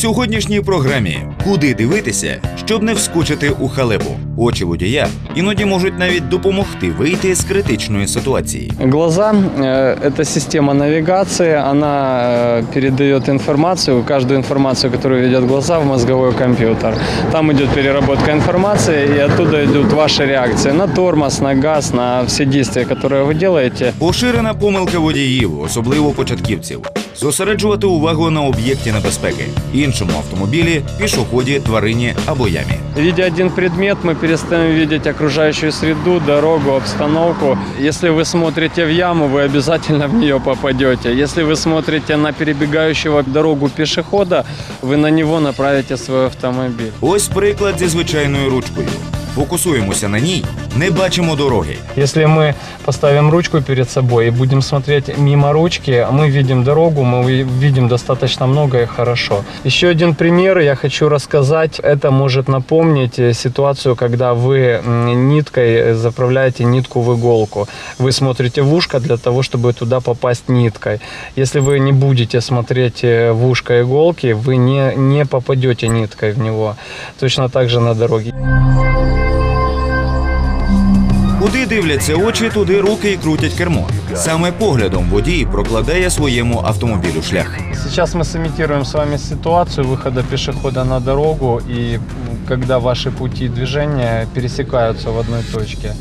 У сьогоднішній програмі куди дивитися, щоб не вскочити у халепу. Очі водія іноді можуть навіть допомогти вийти з критичної ситуації. Глаза э, – это система навигации, она э, передает информацию, каждую информацию, которую ведет глаза, в мозговой компьютер. Там идет переработка информации, и оттуда идут ваши реакции на тормоз, на газ, на все действия, которые вы делаете. Поширена помилка водіїв, особливо початківців. Зосереджувати увагу на об'єкті небезпеки, іншому автомобілі, пішоході, тварині або ямі. Видя один предмет, мы перестаем видеть окружающую среду, дорогу, обстановку. Если вы смотрите в яму, вы обязательно в нее попадете. Если вы смотрите на перебегающего дорогу пешехода, вы на него направите свой автомобиль. Ось приклад зі звичайною ручкою. Фокусуємося на ній, не бачимо дороги. Если мы поставим ручку перед собой и будем смотреть мимо ручки, мы видим дорогу, мы видим достаточно много и хорошо. Еще один пример я хочу рассказать. Это может напомнить э, ситуацию, когда вы м, ниткой заправляете нитку в иголку. Вы смотрите в ушко для того, чтобы туда попасть ниткой. Если вы не будете смотреть э, в ушко иголки, вы не, не попадете ниткой в него. Точно так же на дороге. Куди дивляться очі, туди руки і крутять кермо. Саме поглядом водій прокладає своєму автомобілю шлях. Сейчас мы сымитируем с вами ситуацию выхода пешехода на дорогу и м, когда ваши пути движения пересекаются в одной точке.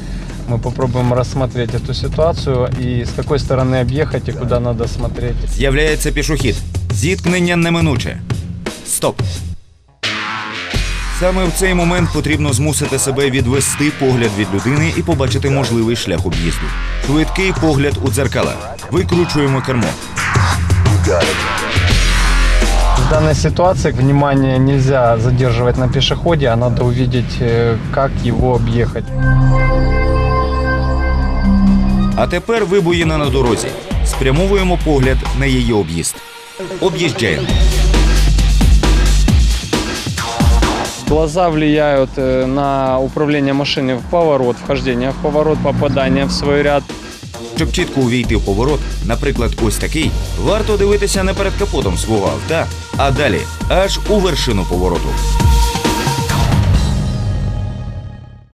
Мы попробуем рассмотреть эту ситуацию и с какой стороны объехать и куда надо смотреть. З'являється пішохід. Зіткнення неминуче. Стоп. Саме в цей момент потрібно змусити себе відвести погляд від людини і побачити можливий шлях об'їзду. Швидкий погляд у дзеркала. Викручуємо кермо. В данной ситуации внимание нельзя задерживать на пешеходе, а надо увидеть, э, как его объехать. А тепер вибоїна на дорозі. Спрямовуємо погляд на її об'їзд. Об'їжджаємо. Глаза влияют э, на управление машиной в поворот, вхождение в поворот, попадание в свой ряд. Щоб чітко увійти в поворот, наприклад, ось такий, варто дивитися не перед капотом свого авто, а далі, аж у вершину повороту.